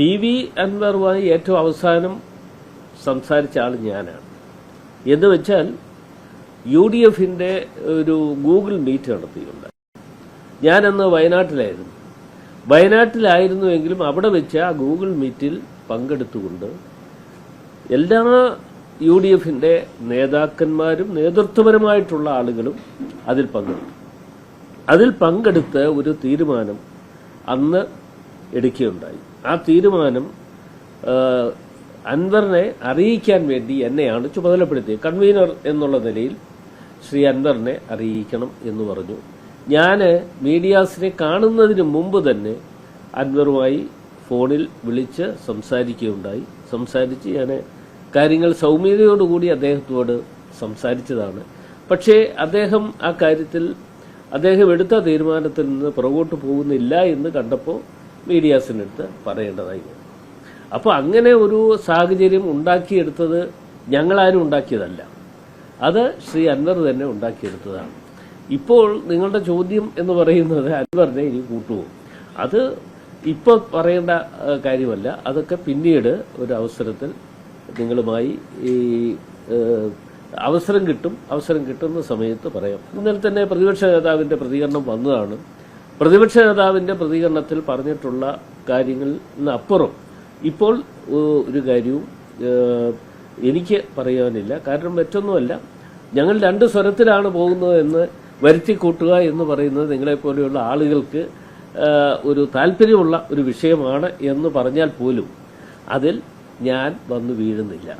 P V അൻവറുമായി ഏറ്റവും അവസാനം സംസാരിച്ച ആൾ ഞാനാണ്. എന്ന് വെച്ചാൽ യു ഡി എഫിന്റെ ഒരു ഗൂഗിൾ മീറ്റ് നടത്തിയിട്ടുണ്ട്. ഞാനന്ന് വയനാട്ടിലായിരുന്നു. വയനാട്ടിലായിരുന്നുവെങ്കിലും അവിടെ വെച്ച് ആ ഗൂഗിൾ മീറ്റിൽ പങ്കെടുത്തുകൊണ്ട് എല്ലാ യു ഡി എഫിന്റെ നേതാക്കന്മാരും നേതൃത്വപരമായിട്ടുള്ള ആളുകളും അതിൽ പങ്കെടുത്തു. അതിൽ പങ്കെടുത്ത് ഒരു തീരുമാനം അന്ന് എടുക്കുകയുണ്ടായി. ആ തീരുമാനം അൻവറിനെ അറിയിക്കാൻ വേണ്ടി എന്നെയാണ് ചുമതലപ്പെടുത്തിയത്. കൺവീനർ എന്നുള്ള നിലയിൽ ശ്രീ അൻവറിനെ അറിയിക്കണം എന്ന് പറഞ്ഞു. ഞാൻ മീഡിയാസിനെ കാണുന്നതിന് മുമ്പ് തന്നെ അൻവറുമായി ഫോണിൽ വിളിച്ച് സംസാരിക്കുകയുണ്ടായി. സംസാരിച്ച് ഞാൻ കാര്യങ്ങൾ സൗമ്യതയോടുകൂടി അദ്ദേഹത്തോട് സംസാരിച്ചതാണ്. പക്ഷേ അദ്ദേഹം ആ കാര്യത്തിൽ അദ്ദേഹം എടുത്ത തീരുമാനത്തിൽ നിന്ന് പുറകോട്ട് പോകുന്നില്ല എന്ന് കണ്ടപ്പോൾ മീഡിയാസിനടുത്ത് പറയേണ്ടതായി വരും. അപ്പോൾ അങ്ങനെ ഒരു സാഹചര്യം ഉണ്ടാക്കിയെടുത്തത് ഞങ്ങളാരും ഉണ്ടാക്കിയതല്ല. അത് ശ്രീ അൻവർ തന്നെ ഉണ്ടാക്കിയെടുത്തതാണ്. ഇപ്പോൾ നിങ്ങളുടെ ചോദ്യം എന്ന് പറയുന്നത് അൻവറിനെ ഇനി കൂട്ടുമോ അത് ഇപ്പോൾ പറയേണ്ട കാര്യമല്ല. അതൊക്കെ പിന്നീട് ഒരു അവസരത്തിൽ നിങ്ങളുമായി ഈ അവസരം കിട്ടും. അവസരം കിട്ടുന്ന സമയത്ത് പറയാം. ഇന്നലെ തന്നെ പ്രതിപക്ഷ നേതാവിന്റെ പ്രതികരണം വന്നതാണ്. പ്രതിപക്ഷ നേതാവിന്റെ പ്രതികരണത്തിൽ പറഞ്ഞിട്ടുള്ള കാര്യങ്ങളിൽ അപ്പുറം ഇപ്പോൾ ഒരു കാര്യവും എനിക്ക് പറയാനില്ല. കാരണം മറ്റൊന്നുമല്ല. ഞങ്ങൾ രണ്ട് സ്വരത്തിലാണ് പോകുന്നത് എന്ന് വരുത്തി കൂട്ടുക എന്ന് പറയുന്നത് നിങ്ങളെപ്പോലെയുള്ള ആളുകൾക്ക് ഒരു താല്പര്യമുള്ള ഒരു വിഷയമാണ് എന്ന് പറഞ്ഞാൽ പോലും അതിൽ ഞാൻ വന്നു വീഴുന്നില്ല.